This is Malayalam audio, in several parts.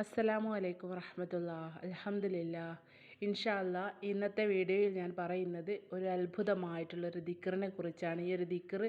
അസ്സലാമു അലൈക്കും വറഹമത്തുള്ള അലഹമില്ല ഇൻഷാല്ല ഇന്നത്തെ വീഡിയോയിൽ ഞാൻ പറയുന്നത് ഒരു അത്ഭുതമായിട്ടുള്ളൊരു ദിക്കറിനെ കുറിച്ചാണ്. ഈ ഒരു ദിക്കർ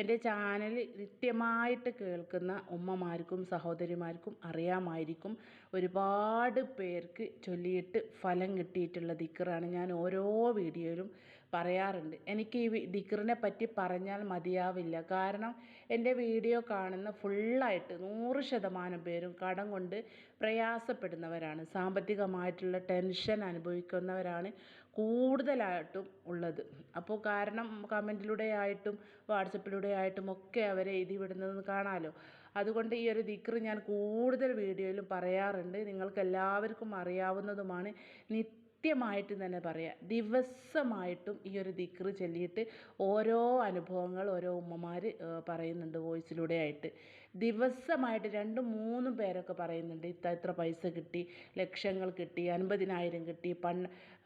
എന്റെ ചാനൽ കൃത്യമായിട്ട് കേൾക്കുന്ന ഉമ്മമാർക്കും സഹോദരിമാർക്കും അറിയാമായിരിക്കും. ഒരുപാട് പേർക്ക് ചൊല്ലിയിട്ട് ഫലം കിട്ടിയിട്ടുള്ള ദിക്കറാണ് ഞാൻ ഓരോ വീഡിയോയിലും പറയാറുണ്ട്. എനിക്ക് ഈ ദിക്റിനെ പറ്റി പറഞ്ഞാൽ മതിയാവില്ല. കാരണം എന്റെ വീഡിയോ കാണുന്ന ഫുള്ളായിട്ട് നൂറ് ശതമാനം പേരും കടം കൊണ്ട് പ്രയാസപ്പെടുന്നവരാണ്. സാമ്പത്തികമായിട്ടുള്ള ടെൻഷൻ അനുഭവിക്കുന്നവരാണ് കൂടുതലായിട്ടും ഉള്ളത്. അപ്പോൾ കാരണം കമന്റിലൂടെ ആയിട്ടും വാട്സപ്പിലൂടെ ആയിട്ടും ഒക്കെ അവരെ എഴുതി വിടുന്നത് കാണാമല്ലോ അതുകൊണ്ട് ഈ ഒരു ദിക്റ് ഞാൻ കൂടുതൽ വീഡിയോയിലും പറയാറുണ്ട്. നിങ്ങൾക്ക് എല്ലാവർക്കും അറിയാവുന്നതുമാണ് നിത്യ കൃത്യമായിട്ട് തന്നെ പറയാം. ദിവസമായിട്ടും ഈ ഒരു ദിക്റ് ചൊല്ലിയിട്ട് ഓരോ അനുഭവങ്ങൾ ഓരോ ഉമ്മമാർ പറയുന്നുണ്ട് വോയിസിലൂടെ ആയിട്ട് ദിവസമായിട്ട് രണ്ടും മൂന്നും പേരൊക്കെ പറയുന്നുണ്ട് ഇത്ര ഇത്ര പൈസ കിട്ടി ലക്ഷങ്ങൾ കിട്ടി അൻപതിനായിരം കിട്ടി പൺ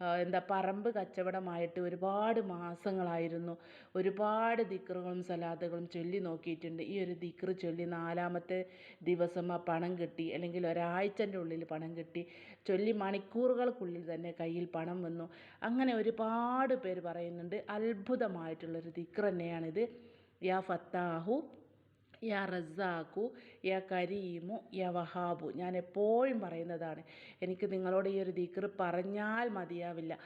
എന്താ പറമ്പ് കച്ചവടമായിട്ട് ഒരുപാട് മാസങ്ങളായിരുന്നു. ഒരുപാട് ദിക്റുകളും സലാദുകളും ചൊല്ലി നോക്കിയിട്ടുണ്ട്. ഈ ഒരു ദിക്റ് ചൊല്ലി നാലാമത്തെ ദിവസം ആ പണം കിട്ടി അല്ലെങ്കിൽ ഒരാഴ്ചന്റെ ഉള്ളിൽ പണം കിട്ടി. ചൊല്ലി മണിക്കൂറുകൾക്കുള്ളിൽ തന്നെ കയ്യിൽ പണം വന്നു. അങ്ങനെ ഒരുപാട് പേര് പറയുന്നുണ്ട് അത്ഭുതമായിട്ടുള്ളൊരു ദിക്ർ തന്നെയാണിത്. യാ ഫത്താഹു യാ റസാഖു യാ കരീമു യാ വഹാബു. ഞാൻ എപ്പോഴും പറയുന്നതാണ് എനിക്ക് നിങ്ങളോട് ഈ ഒരു ദിക്ർ പറഞ്ഞാൽ മതിയാവില്ല.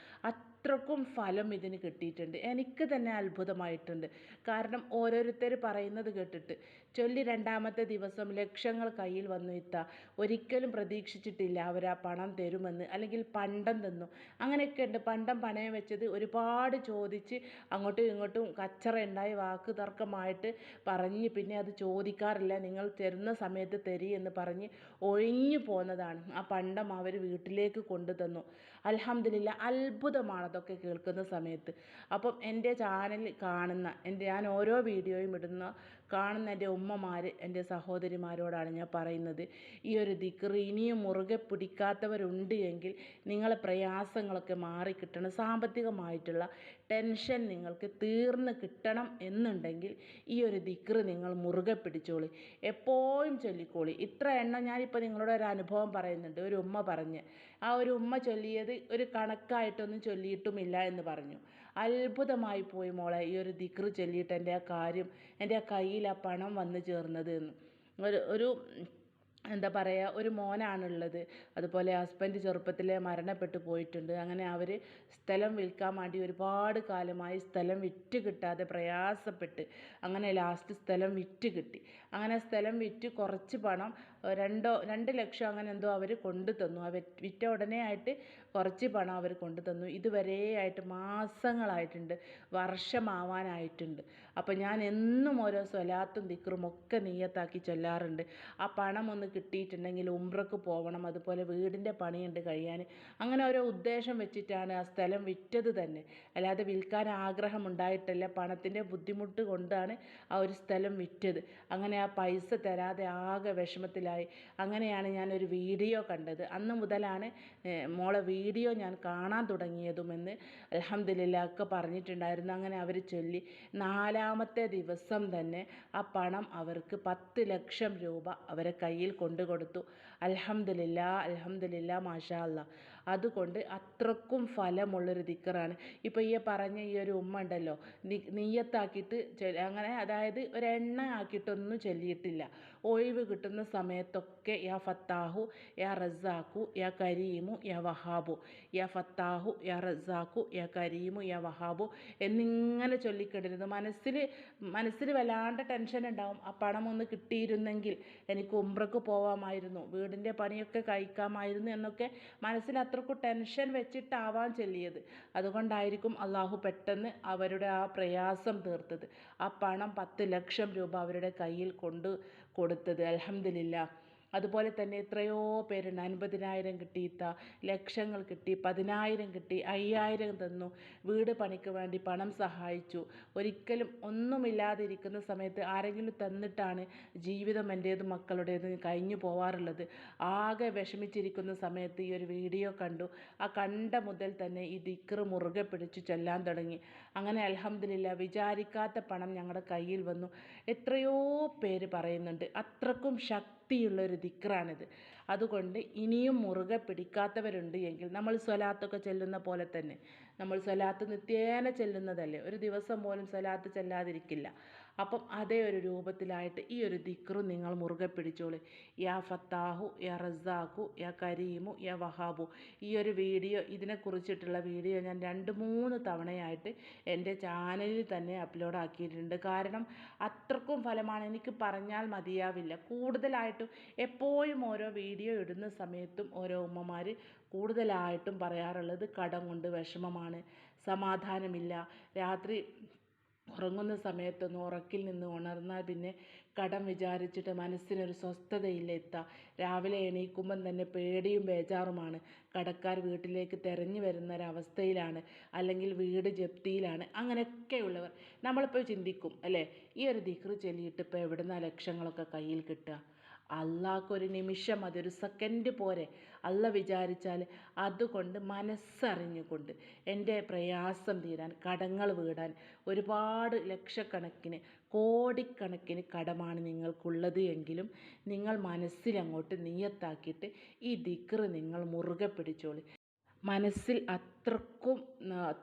അത്രക്കും ഫലം ഇതിന് കിട്ടിയിട്ടുണ്ട്. എനിക്ക് തന്നെ അത്ഭുതമായിട്ടുണ്ട്. കാരണം ഓരോരുത്തർ പറയുന്നത് കേട്ടിട്ട് ചൊല്ലി രണ്ടാമത്തെ ദിവസം ലക്ഷങ്ങൾ കയ്യിൽ വന്നു ഇത്ത. ഒരിക്കലും പ്രതീക്ഷിച്ചിട്ടില്ല അവർ ആ പണം തരുമെന്ന്. അല്ലെങ്കിൽ പണ്ടം തന്നു. അങ്ങനെയൊക്കെ ഉണ്ട്. പണ്ടം പണയം വെച്ചത് ഒരുപാട് ചോദിച്ച് അങ്ങോട്ടും ഇങ്ങോട്ടും കച്ചറ ഉണ്ടായി വാക്ക് തർക്കമായിട്ട് പറഞ്ഞ് പിന്നെ അത് ചോദിക്കാറില്ല. നിങ്ങൾ തരുന്ന സമയത്ത് തരി എന്ന് പറഞ്ഞ് ഒഴിഞ്ഞു പോന്നതാണ്. ആ പണ്ടം അവർ വീട്ടിലേക്ക് കൊണ്ടുതന്നു. അലഹമില്ല അത്ഭുതമാണ്. അതൊക്കെ കേൾക്കുന്ന സമയത്ത്. അപ്പം എന്റെ ചാനൽ കാണുന്ന എന്റെ ഞാൻ ഓരോ വീഡിയോയും ഇടുന്ന കാണുന്ന എന്റെ ഉമ്മമാർ എന്റെ സഹോദരിമാരോടാണ് ഞാൻ പറയുന്നത്. ഈ ഒരു ദിക്റ് ഇനിയും മുറുകെ പിടിക്കാത്തവരുണ്ട് എങ്കിൽ നിങ്ങളെ പ്രയാസങ്ങളൊക്കെ മാറിക്കിട്ടണം സാമ്പത്തികമായിട്ടുള്ള ടെൻഷൻ നിങ്ങൾക്ക് തീർന്ന് കിട്ടണം എന്നുണ്ടെങ്കിൽ ഈ ഒരു ദിക്റ് നിങ്ങൾ മുറുകെ പിടിച്ചോളി. എപ്പോഴും ചൊല്ലിക്കോളി. ഇത്ര എണ്ണം ഞാനിപ്പോൾ നിങ്ങളോട് ഒരു അനുഭവം പറയുന്നുണ്ട്. ഒരു ഉമ്മ പറഞ്ഞ്. ആ ഒരു ഉമ്മ ചൊല്ലിയത് ഒരു കണക്കായിട്ടൊന്നും ചൊല്ലിയിട്ടുമില്ല എന്ന് പറഞ്ഞു. അത്ഭുതമായി പോയി മോളെ. ഈ ഒരു ദിക്റ് ചൊല്ലിയിട്ട് എന്റെ ആ കാര്യം എന്റെ ആ കയ്യിൽ ആ പണം വന്നു ചേർന്നത് എന്ന്. ഒരു ഒരു എന്താ പറയുക ഒരു മോനാണുള്ളത്. അതുപോലെ ഹസ്ബൻഡ് ചെറുപ്പത്തിലെ മരണപ്പെട്ടു പോയിട്ടുണ്ട്. അങ്ങനെ അവർ സ്ഥലം വിൽക്കാൻ വേണ്ടി ഒരുപാട് കാലമായി സ്ഥലം വിറ്റ് കിട്ടാതെ പ്രയാസപ്പെട്ട് അങ്ങനെ ലാസ്റ്റ് സ്ഥലം വിറ്റ് കിട്ടി. അങ്ങനെ സ്ഥലം വിറ്റ് കുറച്ച് പണം രണ്ടോ രണ്ട് ലക്ഷം അങ്ങനെ എന്തോ അവർ കൊണ്ടു തന്നു. അവർ വിറ്റ ഉടനെ ആയിട്ട് കുറച്ച് പണം അവർ കൊണ്ടു തന്നു. ഇതുവരെ ആയിട്ട് മാസങ്ങളായിട്ടുണ്ട്. വർഷമാവാനായിട്ടുണ്ട്. അപ്പോൾ ഞാൻ എന്നും ഓരോ സ്വലാത്തും ദിക്റും ഒക്കെ നീയത്താക്കി ചൊല്ലാറുണ്ട്. ആ പണം ഒന്ന് കിട്ടിയിട്ടുണ്ടെങ്കിൽ ഉംറക്ക് പോകണം അതുപോലെ വീടിന്റെ പണിയുണ്ട് കഴിയാൻ അങ്ങനെ ഓരോ ഉദ്ദേശം വെച്ചിട്ടാണ് ആ സ്ഥലം വിറ്റത് തന്നെ. അല്ലാതെ വിൽക്കാൻ ആഗ്രഹം ഉണ്ടായിട്ടല്ല. പണത്തിന്റെ ബുദ്ധിമുട്ട് കൊണ്ടാണ് ആ ഒരു സ്ഥലം വിറ്റത്. അങ്ങനെ ആ പൈസ തരാതെ ആകെ വിഷമത്തിലായി അങ്ങനെയാണ് ഞാനൊരു വീഡിയോ കണ്ടത്. അന്ന് മുതലാണ് മോളെ വീഡിയോ ഞാൻ കാണാൻ തുടങ്ങിയതുമെന്ന് അലഹമ്മദില്ല ഒക്കെ പറഞ്ഞിട്ടുണ്ടായിരുന്നു. അങ്ങനെ അവർ ചൊല്ലി. നാലാമത്തെ ദിവസം തന്നെ ആ പണം അവർക്ക് പത്ത് ലക്ഷം രൂപ അവരെ കയ്യിൽ കൊണ്ടു കൊടുത്തു അലഹമ്മദില്ല അലഹമ്മദില്ല മാഷാ അല്ല അതുകൊണ്ട് അത്രക്കും ഫലമുള്ളൊരു ദിക്കറാണ്. ഇപ്പോൾ ഈ പറഞ്ഞ ഈ ഒരു ഉമ്മ ഉണ്ടല്ലോ നീയത്താക്കിയിട്ട് അങ്ങനെ അതായത് ഒരെണ്ണ ആക്കിയിട്ടൊന്നും ചൊല്ലിയിട്ടില്ല. ഒഴിവ് കിട്ടുന്ന സമയത്തൊക്കെ യാ ഫത്താഹു യാ റസാഖു യാ കരീമു യാ വഹാബു. യാ ഫത്താഹു യാ റസാഖു യാ കരീമു യാ വഹാബു എന്നിങ്ങനെ ചൊല്ലിക്കിടരുത് മനസ്സിൽ മനസ്സിൽ വല്ലാണ്ട് ടെൻഷൻ ഉണ്ടാവും. ആ പണം ഒന്ന് കിട്ടിയിരുന്നെങ്കിൽ എനിക്ക് ഉംറക്ക് പോവാമായിരുന്നു വീടിന്റെ പണിയൊക്കെ കഴിക്കാമായിരുന്നു എന്നൊക്കെ മനസ്സിൽ അത്രക്കും ടെൻഷൻ വെച്ചിട്ടാവാൻ ചൊല്ലിയത്. അതുകൊണ്ടായിരിക്കും അള്ളാഹു പെട്ടെന്ന് അവരുടെ ആ പ്രയാസം തീർത്തത്. ആ പണം പത്ത് ലക്ഷം രൂപ അവരുടെ കയ്യിൽ കൊണ്ട് കൊടുത്തത്. അലഹമില്ല അതുപോലെ തന്നെ എത്രയോ പേരുണ്ട്. അൻപതിനായിരം കിട്ടിയിത്ത ലക്ഷങ്ങൾ കിട്ടി പതിനായിരം കിട്ടി അയ്യായിരം തന്നു. വീട് പണിക്ക് വേണ്ടി പണം സഹായിച്ചു. ഒരിക്കലും ഒന്നുമില്ലാതിരിക്കുന്ന സമയത്ത് ആരെങ്കിലും തന്നിട്ടാണ് ജീവിതം എന്റേത് മക്കളുടേത് കഴിഞ്ഞു പോവാറുള്ളത്. ആകെ വിഷമിച്ചിരിക്കുന്ന സമയത്ത് ഈ ഒരു വീഡിയോ കണ്ടു. ആ കണ്ട മുതൽ തന്നെ ഈ ദിക്റ് മുറുകെ പിടിച്ചു ചെല്ലാൻ തുടങ്ങി. അങ്ങനെ അലഹമ്മദില്ല വിചാരിക്കാത്ത പണം ഞങ്ങളുടെ കയ്യിൽ വന്നു. എത്രയോ പേര് പറയുന്നുണ്ട്. അത്രക്കും ശക്തി ശക്തിയുള്ളൊരു ദിക്റാണിത്. അതുകൊണ്ട് ഇനിയും മുറുകെ പിടിക്കാത്തവരുണ്ട് എങ്കിൽ നമ്മൾ സ്വലാത്തൊക്കെ ചെല്ലുന്ന പോലെ തന്നെ. നമ്മൾ സ്വലാത്ത് നിത്യേന ചെല്ലുന്നതല്ലേ? ഒരു ദിവസം പോലും സ്വലാത്ത് ചെല്ലാതിരിക്കില്ല. അപ്പം അതേ ഒരു രൂപത്തിലായിട്ട് ഈ ഒരു ദിക്റും നിങ്ങൾ മുറുകെ പിടിച്ചോളൂ. യാ ഫത്താഹു യാ റസാഖു യാ കരീമു യാ വഹാബു. ഈ ഒരു വീഡിയോ ഇതിനെക്കുറിച്ചിട്ടുള്ള വീഡിയോ ഞാൻ രണ്ട് മൂന്ന് തവണയായിട്ട് എന്റെ ചാനലിൽ തന്നെ അപ്ലോഡ് ആക്കിയിട്ടുണ്ട് കാരണം അത്രക്കും ഫലമാണ്. എനിക്ക് പറഞ്ഞാൽ മതിയാവില്ല. കൂടുതലായിട്ടും എപ്പോഴും ഓരോ വീഡിയോ ഇടുന്ന സമയത്തും ഓരോ ഉമ്മമാർ കൂടുതലായിട്ടും പറയാറുള്ളത് കടം കൊണ്ട് വിഷമമാണ് സമാധാനമില്ല. രാത്രി ഉറങ്ങുന്ന സമയത്തൊന്ന് ഉറക്കിൽ നിന്ന് ഉണർന്നാൽ പിന്നെ കടം വിചാരിച്ചിട്ട് മനസ്സിനൊരു സ്വസ്ഥതയില്ല എത്താം. രാവിലെ എണീക്കുമ്പം തന്നെ പേടിയും ബേജാറുമാണ്. കടക്കാർ വീട്ടിലേക്ക് തെരഞ്ഞു വരുന്ന ഒരവസ്ഥയിലാണ് അല്ലെങ്കിൽ വീട് ജപ്തിയിലാണ് അങ്ങനെയൊക്കെയുള്ളവർ. നമ്മളിപ്പോൾ ചിന്തിക്കും അല്ലേ? ഈ ഒരു ദിക്റ് ചൊല്ലിയിട്ട് ഇപ്പോൾ എവിടുന്ന ലക്ഷങ്ങളൊക്കെ കയ്യിൽ കിട്ടുക? അള്ളാഹ്ക്കൊരു നിമിഷം അതൊരു സെക്കൻഡ് പോരെ. അല്ല വിചാരിച്ചാൽ അതുകൊണ്ട് മനസ്സറിഞ്ഞുകൊണ്ട് എന്റെ പ്രയാസം തീരാൻ കടങ്ങൾ വീടാൻ ഒരുപാട് ലക്ഷക്കണക്കിന് കോടിക്കണക്കിന് കടമാണ് നിങ്ങൾക്കുള്ളത് എങ്കിലും നിങ്ങൾ മനസ്സിലങ്ങോട്ട് നിയത്താക്കിയിട്ട് ഈ ദിക്റ് നിങ്ങൾ മുറുകെ പിടിച്ചോളി. മനസ്സിൽ അത്രക്കും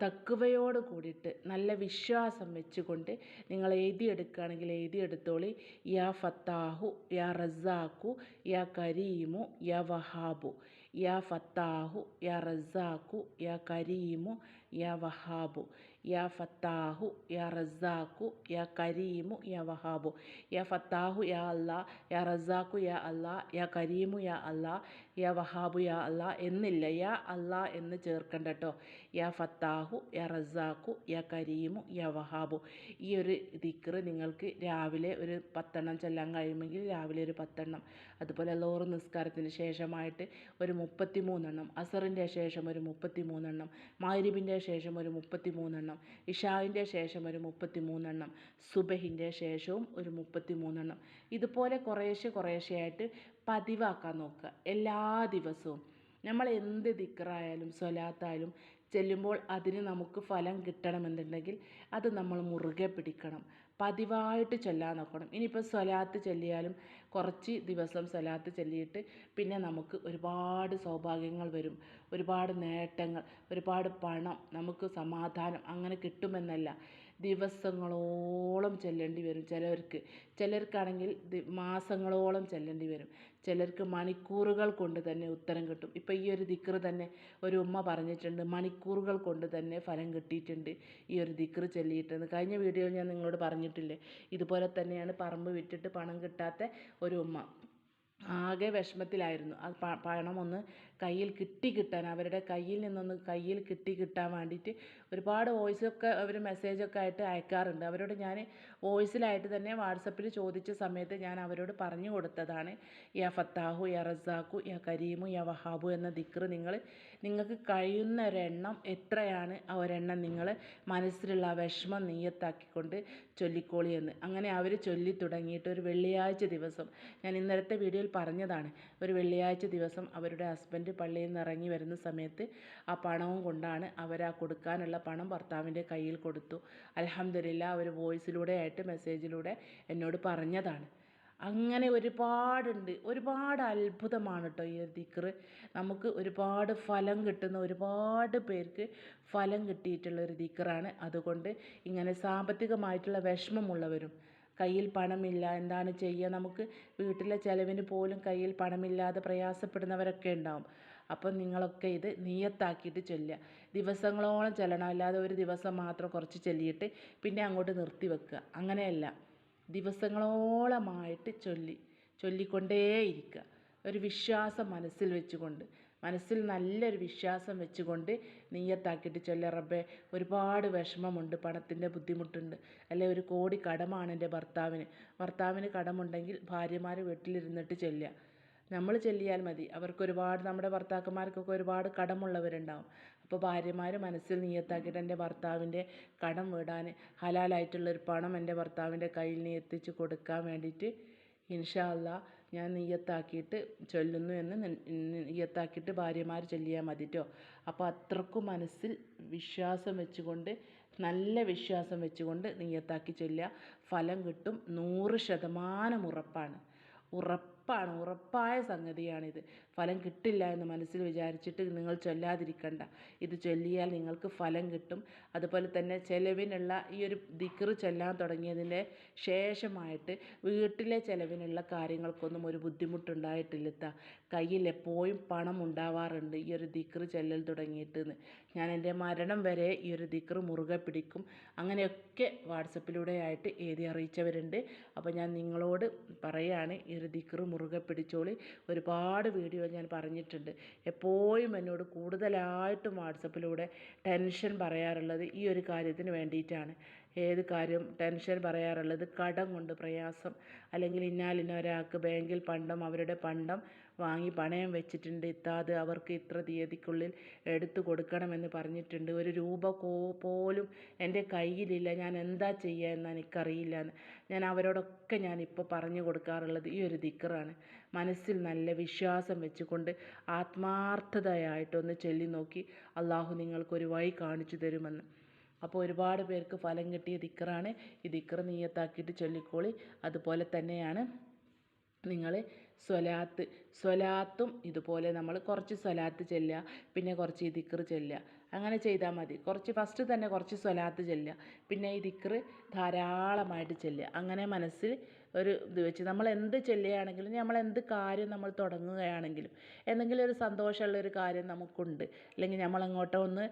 തക്കുവയോട് കൂടിയിട്ട് നല്ല വിശ്വാസം വെച്ചുകൊണ്ട് നിങ്ങൾ എഴുതിയെടുക്കുകയാണെങ്കിൽ എഴുതിയെടുത്തോളി. യാ ഫത്താഹു യാ റസാഖു യാ കരീമു യാ വഹാബു. യാ ഫത്താഹു യാ റസാഖു യാ കരീമു യാ വഹാബു. യാ ഫത്താഹു യാ റസാഖു യാ കരീമു യാ വഹാബു. യാ ഫത്താഹു യാ അല്ലാ യാ റസാഖു യാ അല്ലാ യാ കരീമു യാ അല്ലാ യാ വഹാബു യാ അല്ലാ എന്നില്ല. യാ അല്ലാ എന്ന് ചേർക്കണ്ട കേട്ടോ യാ ഫത്താഹു യാ റസാഖു യാ കരീമു യാ വഹാബു. ഈ ഒരു ദിക്ർ നിങ്ങൾക്ക് രാവിലെ ഒരു പത്തെണ്ണം ചെല്ലാൻ കഴിയുമെങ്കിൽ രാവിലെ ഒരു പത്തെണ്ണം. അതുപോലെ ലോറ് നിസ്കാരത്തിന് ശേഷമായിട്ട് ഒരു മുപ്പത്തി മൂന്നെണ്ണം അസറിന്റെ ശേഷം ഒരു മുപ്പത്തി മൂന്നെണ്ണം മാരിബിന്റെ ശേഷം ഒരു മുപ്പത്തി മൂന്നെണ്ണം ഇഷാവിന്റെ ശേഷം ഒരു മുപ്പത്തി മൂന്നെണ്ണം സുബഹിന്റെ ശേഷവും ഒരു മുപ്പത്തി മൂന്നെണ്ണം ഇതുപോലെ കുറേശ്ശെ കുറേശ്ശെയായിട്ട് പതിവാക്കാൻ നോക്കുക. എല്ലാ ദിവസവും. നമ്മൾ എന്ത് ദിക്റായാലും സ്വലാത്തായാലും ചെല്ലുമ്പോൾ അതിന് നമുക്ക് ഫലം കിട്ടണമെന്നുണ്ടെങ്കിൽ അത് നമ്മൾ മുറുകെ പിടിക്കണം. പതിവായിട്ട് ചൊല്ലാൻ നോക്കണം. ഇനിയിപ്പോൾ സ്വലാത്ത് ചൊല്ലിയാലും കുറച്ച് ദിവസം സ്വലാത്ത് ചൊല്ലിയിട്ട് പിന്നെ നമുക്ക് ഒരുപാട് സൗഭാഗ്യങ്ങൾ വരും. ഒരുപാട് നേട്ടങ്ങൾ ഒരുപാട് പണം നമുക്ക് സമാധാനം അങ്ങനെ കിട്ടുമെന്നല്ല. ദിവസങ്ങളോളം ചെല്ലേണ്ടി വരും ചിലർക്ക് ചിലർക്കാണെങ്കിൽ മാസങ്ങളോളം ചെല്ലേണ്ടി വരും. ചിലർക്ക് മണിക്കൂറുകൾ കൊണ്ട് തന്നെ ഉത്തരം കിട്ടും. ഇപ്പോൾ ഈ ഒരു ദിക്ർ തന്നെ ഒരു ഉമ്മ പറഞ്ഞിട്ടുണ്ട്. മണിക്കൂറുകൾ കൊണ്ട് തന്നെ ഫലം കിട്ടിയിട്ടുണ്ട് ഈ ഒരു ദിക്ർ ചൊല്ലിയിട്ടെന്ന്. കഴിഞ്ഞ വീഡിയോയിൽ ഞാൻ നിങ്ങളോട് പറഞ്ഞിട്ടില്ലേ? ഇതുപോലെ തന്നെയാണ് പറമ്പ് വിറ്റിട്ട് പണം കിട്ടാത്ത ഒരു ഉമ്മ. ആകെ വിഷമത്തിലായിരുന്നു. ആ പണമൊന്ന് കയ്യിൽ കിട്ടി കിട്ടാൻ അവരുടെ കയ്യിൽ നിന്നൊന്ന് കയ്യിൽ കിട്ടി കിട്ടാൻ വേണ്ടിയിട്ട് ഒരുപാട് വോയിസൊക്കെ അവർ മെസ്സേജൊക്കെ ആയിട്ട് അയക്കാറുണ്ട്. അവരോട് ഞാൻ വോയിസിലായിട്ട് തന്നെ വാട്സപ്പിൽ ചോദിച്ച സമയത്ത് ഞാൻ അവരോട് പറഞ്ഞു കൊടുത്തതാണ് യാ ഫത്താഹു യാ റസാഖു യാ കരീമു യാ വഹാബു എന്ന ദിക്റ് നിങ്ങൾ നിങ്ങൾക്ക് കഴിയുന്ന ഒരെണ്ണം എത്രയാണ്? ആ ഒരെണ്ണം നിങ്ങൾ മനസ്സിലുള്ള ആ വിഷമം നീയത്താക്കിക്കൊണ്ട് ചൊല്ലിക്കോളി എന്ന്. അങ്ങനെ അവർ ചൊല്ലി തുടങ്ങിയിട്ട് ഒരു വെള്ളിയാഴ്ച ദിവസം ഞാൻ ഇന്നലത്തെ വീഡിയോയിൽ പറഞ്ഞതാണ് ഒരു വെള്ളിയാഴ്ച ദിവസം അവരുടെ ഹസ്ബൻഡ് പള്ളിയിൽ നിന്ന് ഇറങ്ങി വരുന്ന സമയത്ത് ആ പണവും കൊണ്ടാണ് അവർ ആ കൊടുക്കാനുള്ള പണം ഭർത്താവിന്റെ കയ്യിൽ കൊടുത്തു. അലഹമില്ല അവർ വോയിസിലൂടെ ആയിട്ട് മെസ്സേജിലൂടെ എന്നോട് പറഞ്ഞതാണ്. അങ്ങനെ ഒരുപാടുണ്ട്. ഒരുപാട് അത്ഭുതമാണ് കേട്ടോ ഈ ദിക്ർ. നമുക്ക് ഒരുപാട് ഫലം കിട്ടുന്ന ഒരുപാട് പേർക്ക് ഫലം കിട്ടിയിട്ടുള്ള ഒരു ദിക്റാണ്. അതുകൊണ്ട് ഇങ്ങനെ സാമ്പത്തികമായിട്ടുള്ള വിഷമമുള്ളവരും കയ്യിൽ പണമില്ല എന്താണ് ചെയ്യുക നമുക്ക് വീട്ടിലെ ചിലവിന് പോലും കയ്യിൽ പണമില്ലാതെ പ്രയാസപ്പെടുന്നവരൊക്കെ ഉണ്ടാവും. അപ്പം നിങ്ങളൊക്കെ ഇത് നിയത്താക്കിയിട്ട് ചൊല്ലുക. ദിവസങ്ങളോളം ചെല്ലണം. അല്ലാതെ ഒരു ദിവസം മാത്രം കുറച്ച് ചൊല്ലിയിട്ട് പിന്നെ അങ്ങോട്ട് നിർത്തി വെക്കുക. അങ്ങനെയല്ല. ദിവസങ്ങളോളമായിട്ട് ചൊല്ലി ചൊല്ലിക്കൊണ്ടേയിരിക്കുക. ഒരു വിശ്വാസം മനസ്സിൽ വെച്ചുകൊണ്ട് മനസ്സിൽ നല്ലൊരു വിശ്വാസം വെച്ചുകൊണ്ട് നീയത്താക്കിയിട്ട് ചൊല്ല റബ്ബേ ഒരുപാട് വിഷമമുണ്ട് പണത്തിന്റെ ബുദ്ധിമുട്ടുണ്ട് അല്ലെ ഒരു കോടി കടമാണ് എന്റെ ഭർത്താവിന്. ഭർത്താവിന് കടമുണ്ടെങ്കിൽ ഭാര്യമാർ വീട്ടിലിരുന്നിട്ട് ചൊല്ലുക. നമ്മൾ ചൊല്ലിയാൽ മതി. അവർക്കൊരുപാട് നമ്മുടെ ഭർത്താക്കന്മാർക്കൊക്കെ ഒരുപാട് കടമുള്ളവരുണ്ടാവും. അപ്പോൾ ഭാര്യമാർ മനസ്സിൽ നിയത്താക്കിയിട്ട് എന്റെ ഭർത്താവിന്റെ കടം വീടാൻ ഹലാലായിട്ടുള്ളൊരു പണം എന്റെ ഭർത്താവിന്റെ കയ്യിൽ നിന്ന് എത്തിച്ച് കൊടുക്കാൻ വേണ്ടിയിട്ട് ഇൻഷാ അല്ലാ ഞാൻ നിയ്യത്താക്കിയിട്ട് ചൊല്ലുന്നു എന്ന് നിയ്യത്താക്കിയിട്ട് ഭാര്യമാർ ചൊല്ലിയാൽ മതിട്ടോ അപ്പോൾ അത്രക്കും മനസ്സിൽ വിശ്വാസം വെച്ചുകൊണ്ട് നല്ല വിശ്വാസം വെച്ചുകൊണ്ട് നിയ്യത്താക്കി ചൊല്ലുക. ഫലം കിട്ടും നൂറ് ശതമാനം ഉറപ്പാണ്. ഉറപ്പ് ഉറപ്പാണ്. ഉറപ്പായ സംഗതിയാണിത്. ഫലം കിട്ടില്ല എന്ന് മനസ്സിൽ വിചാരിച്ചിട്ട് നിങ്ങൾ ചൊല്ലാതിരിക്കണ്ട. ഇത് ചൊല്ലിയാൽ നിങ്ങൾക്ക് ഫലം കിട്ടും. അതുപോലെ തന്നെ ചിലവിനുള്ള ഈ ഒരു ദിക്റ് ചൊല്ലാൻ തുടങ്ങിയതിന്റെ ശേഷമായിട്ട് വീട്ടിലെ ചിലവിനുള്ള കാര്യങ്ങൾക്കൊന്നും ഒരു ബുദ്ധിമുട്ടുണ്ടായിട്ടില്ല കയ്യിൽ എപ്പോഴും പണം ഉണ്ടാവാറുണ്ട് ഈ ഒരു ദിക്റ് ചൊല്ലൽ തുടങ്ങിയിട്ട് ഞാൻ എന്റെ മരണം വരെ ഈ ഒരു ദിക്റ് മുറുകെ പിടിക്കും. അങ്ങനെയൊക്കെ വാട്സപ്പിലൂടെ ആയിട്ട് എഴുതി അറിയിച്ചവരുണ്ട്. അപ്പോൾ ഞാൻ നിങ്ങളോട് പറയുകയാണ് ഈ ഒരു ദിക്റ് മുറുകെ പിടിച്ചോളി. ഒരുപാട് വീഡിയോ ഞാൻ പറഞ്ഞിട്ടുണ്ട്. എപ്പോഴും എന്നോട് കൂടുതലായിട്ടും വാട്സപ്പിലൂടെ ടെൻഷൻ പറയാറുള്ളത് ഈ ഒരു കാര്യത്തിന് വേണ്ടിയിട്ടാണ്. ഏത് കാര്യം ടെൻഷൻ പറയാറുള്ളത് കടം കൊണ്ട് പ്രയാസം അല്ലെങ്കിൽ ഇന്നാലിന്ന ഒരാൾക്ക് ബാങ്കിൽ പണ്ടം അവരുടെ പണ്ടം വാങ്ങി പണയം വെച്ചിട്ടുണ്ട്. ഇത്താത് അവർക്ക് ഇത്ര തീയതിക്കുള്ളിൽ എടുത്തു കൊടുക്കണമെന്ന് പറഞ്ഞിട്ടുണ്ട്. ഒരു രൂപ പോലും എന്റെ കയ്യിലില്ല. ഞാൻ എന്താ ചെയ്യുക എന്ന് എനിക്കറിയില്ല എന്ന് ഞാൻ അവരോടൊക്കെ ഞാൻ ഇപ്പോൾ പറഞ്ഞു കൊടുക്കാറുള്ളത് ഈ ഒരു ദിക്കറാണ്. മനസ്സിൽ നല്ല വിശ്വാസം വെച്ചുകൊണ്ട് ആത്മാർത്ഥതയായിട്ടൊന്ന് ചൊല്ലി നോക്കി അള്ളാഹു നിങ്ങൾക്കൊരു വഴി കാണിച്ചു തരുമെന്ന്. അപ്പോൾ ഒരുപാട് പേർക്ക് ഫലം കിട്ടിയ ദിക്കറാണ്. ഈ ദിക്കർ നീയത്താക്കിയിട്ട് ചൊല്ലിക്കോളി. അതുപോലെ തന്നെയാണ് നിങ്ങൾ സ്വലാത്ത്. സ്വലാത്തും ഇതുപോലെ നമ്മൾ കുറച്ച് സ്വലാത്ത് ചെല്ലുക പിന്നെ കുറച്ച് ദിക്ർ ചെല്ലുക. അങ്ങനെ ചെയ്താൽ മതി. കുറച്ച് ഫസ്റ്റ് തന്നെ കുറച്ച് സ്വലാത്ത് ചെല്ലുക പിന്നെ ഈ ധാരാളമായിട്ട് ചെല്ലുക. അങ്ങനെ മനസ്സിൽ ഒരു ഇത് വെച്ച് നമ്മൾ എന്ത് ചെല്ലുകയാണെങ്കിലും നമ്മൾ എന്ത് കാര്യം നമ്മൾ തുടങ്ങുകയാണെങ്കിലും എന്തെങ്കിലും ഒരു സന്തോഷമുള്ള ഒരു കാര്യം നമുക്കുണ്ട്. അല്ലെങ്കിൽ നമ്മൾ അങ്ങോട്ടോ ഒന്ന്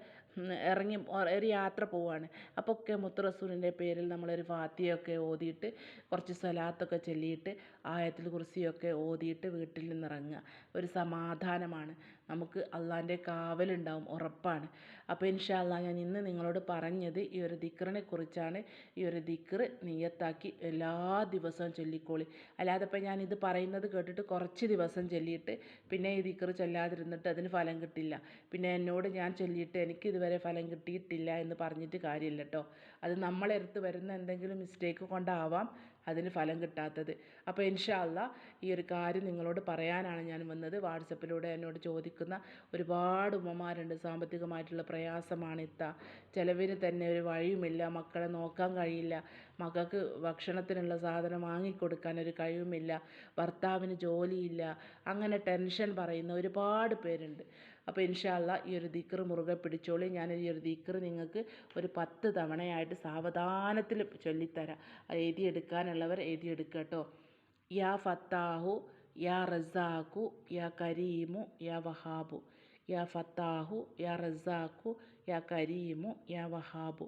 ഇറങ്ങി ഒരു യാത്ര പോവുകയാണ്. അപ്പോൾ ഒക്കെ മുത്ത് റസൂലിന്റെ പേരിൽ നമ്മളൊരു ഫാത്തിയൊക്കെ ഓതിയിട്ട് കുറച്ച് സ്വലാത്തൊക്കെ ചൊല്ലിയിട്ട് ആയത്തിൽ കുറിസിയൊക്കെ ഓതിയിട്ട് വീട്ടിൽ നിന്ന് ഇറങ്ങുക ഒരു സമാധാനമാണ്. നമുക്ക് അള്ളാന്റെ കാവലുണ്ടാവും ഉറപ്പാണ്. അപ്പോൾ ഇൻഷാ അള്ളാ ഞാൻ ഇന്ന് നിങ്ങളോട് പറഞ്ഞത് ഈ ഒരു ദിക്റിനെ കുറിച്ചാണ്. ഈ ഒരു ദിക്റ് നിയത്താക്കി എല്ലാ ദിവസവും ചൊല്ലിക്കോളി. അല്ലാതെ ഇപ്പം ഞാൻ ഇത് പറയുന്നത് കേട്ടിട്ട് കുറച്ച് ദിവസം ചൊല്ലിയിട്ട് പിന്നെ ഈ ദിക്റ് ചൊല്ലാതിരുന്നിട്ട് അതിന് ഫലം കിട്ടില്ല. പിന്നെ എന്നോട് ഞാൻ ചൊല്ലിയിട്ട് എനിക്ക് ഇതുവരെ ഫലം കിട്ടിയിട്ടില്ല എന്ന് പറഞ്ഞിട്ട് കാര്യമില്ല കേട്ടോ അത് നമ്മളെടുത്ത് വരുന്ന എന്തെങ്കിലും മിസ്റ്റേക്ക് കൊണ്ടാവാം. അതിന് ഫലം കിട്ടാത്തത്. അപ്പോൾ ഇൻഷാല്ല ഈ ഒരു കാര്യം നിങ്ങളോട് പറയാനാണ് ഞാൻ വന്നത്. വാട്സപ്പിലൂടെ എന്നോട് ചോദിക്കുന്ന ഒരുപാട് ഉമ്മമാരുണ്ട്. സാമ്പത്തികമായിട്ടുള്ള പ്രയാസമാണ് ഇത്ത. ചിലവിന് തന്നെ ഒരു വഴിയുമില്ല. മക്കളെ നോക്കാൻ കഴിയില്ല. മക്കൾക്ക് ഭക്ഷണത്തിനുള്ള സാധനം വാങ്ങിക്കൊടുക്കാൻ ഒരു കഴിവുമില്ല ഭർത്താവിന് ജോലിയില്ല അങ്ങനെ ടെൻഷൻ പറയുന്ന ഒരുപാട് പേരുണ്ട്. അപ്പോൾ ഇൻഷാല്ല ഈ ഒരു ദിക്ർ മുറുകെ പിടിച്ചോളി. ഞാൻ ഈ ഒരു ദിക്ർ നിങ്ങൾക്ക് ഒരു പത്ത് തവണയായിട്ട് സാവധാനത്തിൽ ചൊല്ലിത്തരാം. എഴുതിയെടുക്കാനുള്ളവർ എഴുതിയെടുക്കുക കേട്ടോ. യാ ഫത്താഹു യാ റസാഖു യാ കരീമു യാ വഹാബു. യാ ഫത്താഹു യാ റസാഖു യാ കരീമു യാ വഹാബു.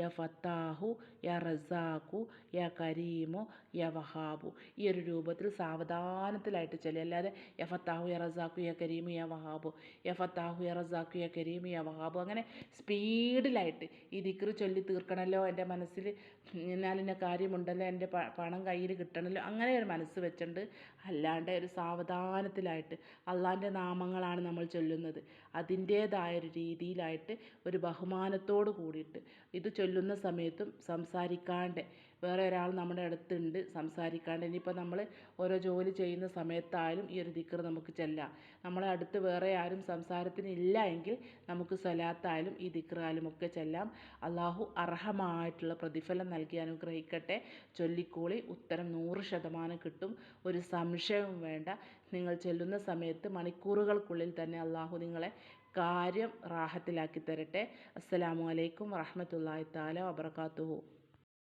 യാ ഫത്താഹു യാ റസാഖു യാ കരീമു യാ വഹാബു ഈ ഒരു രൂപത്തിൽ സാവധാനത്തിലായിട്ട് ചെല്ലുക അല്ലാതെ യാ ഫത്താഹു യാ റസാഖു യാ കരീമു യാ വഹാബു യാ ഫത്താഹു റസാഖു യാ കരീമു യാ വഹാബു അങ്ങനെ സ്പീഡിലായിട്ട് ഈ ദിക്ർ ചൊല്ലി തീർക്കണമല്ലോ എന്റെ മനസ്സിൽ ഞാനിന്ന കാര്യമുണ്ടല്ലോ എന്റെ പണം കയ്യിൽ കിട്ടണമല്ലോ അങ്ങനെ ഒരു മനസ്സ് വെച്ചിട്ടുണ്ട്. അല്ലാണ്ട് ഒരു സാവധാനത്തിലായിട്ട് അള്ളാന്റെ നാമങ്ങളാണ് നമ്മൾ ചൊല്ലുന്നത്. അതിന്റേതായ ഒരു രീതിയിലായിട്ട് ഒരു ബഹുമാനത്തോട് കൂടിയിട്ട് ഇത് ചൊല്ലുന്ന സമയത്തും സംസാരിക്കാണ്ട് വേറെ ഒരാൾ നമ്മുടെ അടുത്തുണ്ട് സംസാരിക്കാണ്ട്. ഇനിയിപ്പോൾ നമ്മൾ ഓരോ ജോലി ചെയ്യുന്ന സമയത്തായാലും ഈ ഒരു ദിക്കർ നമുക്ക് ചെല്ലാം. നമ്മളെ അടുത്ത് വേറെ ആരും സംസാരത്തിന് ഇല്ല എങ്കിൽ നമുക്ക് സ്വലാത്തായാലും ഈ ദിക്കറായാലും ഒക്കെ ചെല്ലാം. അള്ളാഹു അർഹമായിട്ടുള്ള പ്രതിഫലം നൽകി അനുഗ്രഹിക്കട്ടെ. ചൊല്ലിക്കോളി. ഉത്തരം നൂറ് ശതമാനം കിട്ടും. ഒരു സംശയവും വേണ്ട. നിങ്ങൾ ചെല്ലുന്ന സമയത്ത് മണിക്കൂറുകൾക്കുള്ളിൽ തന്നെ അള്ളാഹു നിങ്ങളെ കാര്യം റാഹത്തിലാക്കി തരട്ടെ. അസ്സലാമു അലൈക്കും വറഹമത്തല്ലാഹി താല വബർക്കാത്തുഹു